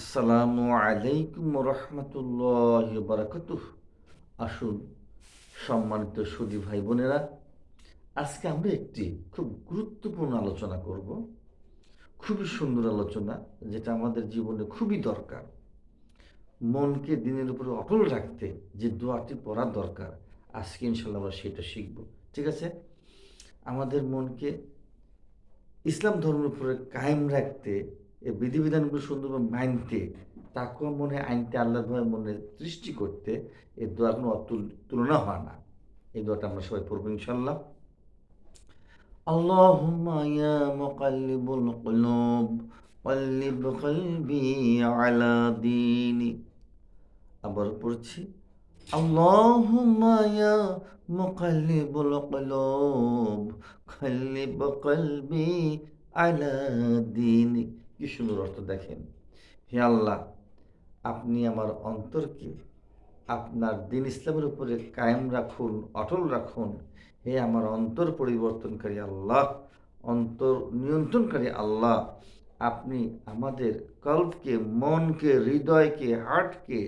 আসসালামু আলাইকুম রহমতুল্লাহ বারাকাতুহ। আসুন, সম্মানিত সুদী ভাই বোনেরা, আজকে আমরা একটি খুব গুরুত্বপূর্ণ আলোচনা করব। খুবই সুন্দর আলোচনা, যেটা আমাদের জীবনে খুবই দরকার। মনকে দিনের উপরে অটল রাখতে যে দোয়াটি পড়া দরকার, আজকে ইনশাল্লাহ আমরা সেটা শিখব। ঠিক আছে? আমাদের মনকে ইসলাম ধর্মের উপরে কায়েম রাখতে এই বিধিবিধানগুলো সুন্দরভাবে মানতে তাকুয়া মনে আইনতে আল্লাহর ভয় মনে সৃষ্টি করতে এই দোয়ার কোনো অতুল তুলনা হয় না এই দোয়াটা আমরা সবাই পড়বো ইনশাল্লাহ اللهم يا مقلب القلوب قلب قلبي على دينك আবার পড়ছি اللهم يا مقلب القلوب قلب قلبي على دينك কি সুন্দর অর্থ দেখেন। হে আল্লাহ, আপনি আমার অন্তরকে, আপনার দিন ইসলামের উপরে কায়েম রাখুন, অটল রাখুন। হে আমার অন্তর পরিবর্তনকারী আল্লাহ, অন্তর নিয়ন্ত্রণকারী আল্লাহ, আপনি আমাদের কল্পকে মনকে, হৃদয়কে, হার্টকে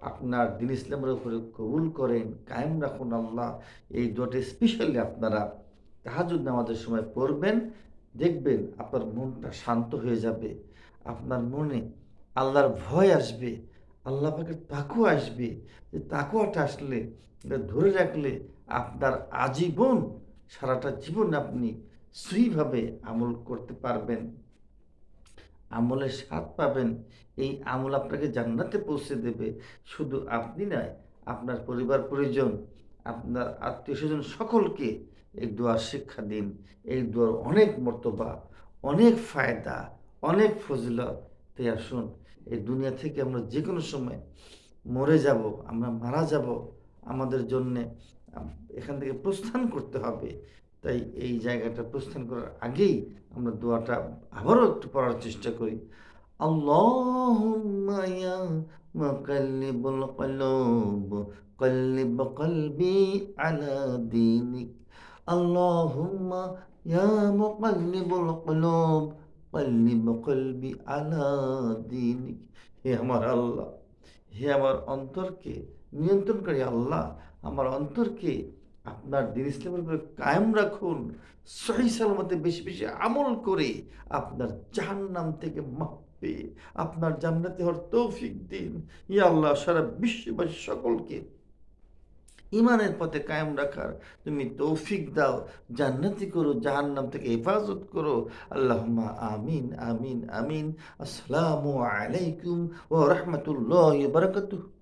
আপনার দিন ইসলামের উপরে কবুল করেন, কায়েম রাখুন আল্লাহ। এই দোয়াটা স্পেশালি আপনারা তাহাজুদ নামাজের সময় পড়বেন দেখবেন আপনার মনটা শান্ত হয়ে যাবে, আপনার মনে আল্লাহর ভয় আসবে, আল্লাহ পাকের তাকু আসবে। যে তাকুয়াটা আসলে ধরে রাখলে আপনার আজীবন সারাটা জীবন আপনি সহিভাবে আমল করতে পারবেন। আমলের স্বাদ পাবেন, এই আমল আপনাকে জান্নাতে পৌঁছে দেবে। শুধু আপনি নয়, আপনার পরিবার, পরিজন, আপনার আত্মীয় স্বজন সকলকে এই দোয়ার শিক্ষা দিন এই দোয়ার অনেক মর্তবা অনেক ফায়দা অনেক ফজিলত তাই আসুন এই দুনিয়া থেকে আমরা যে কোনো সময় মরে যাব আমরা মারা যাব আমাদের জন্যে আম, এখান থেকে প্রস্থান করতে হবে তাই এই জায়গাটা প্রস্থান করার আগেই আমরা দোয়াটা আবারও একটু পড়ার চেষ্টা করি আল্লাহুম্মা ইয়া মুকাল্লিবুল কুলুব قلب قلبي على دينك اللهم يا مقلب القلوب قلب قلبي على دينك হে আমার আল্লাহ হে আমার অন্তরকে নিয়ন্ত্রণকারী আল্লাহ আমার অন্তরকে আপনার দিন ইসলামের উপরে কায়েম রাখুন সহি সালামতে বেশি বেশি আমল করে আপনার জাহান্নাম থেকে মাপবে আপনার জান্নাতে হওয়ার তৌফিক দিন ইয়া আল্লাহ সারা বিশ্ববাসী সকলকে ইমানের পথে কায়েম রাখার। তুমি তৌফিক দাও, জান্নাতি করো, জাহান্নাম থেকে হেফাজত করো। আল্লাহ আমিন আমিন আমিন। আসসালামু আলাইকুম ও রহমতুল্লাহ বারাকাতুহু।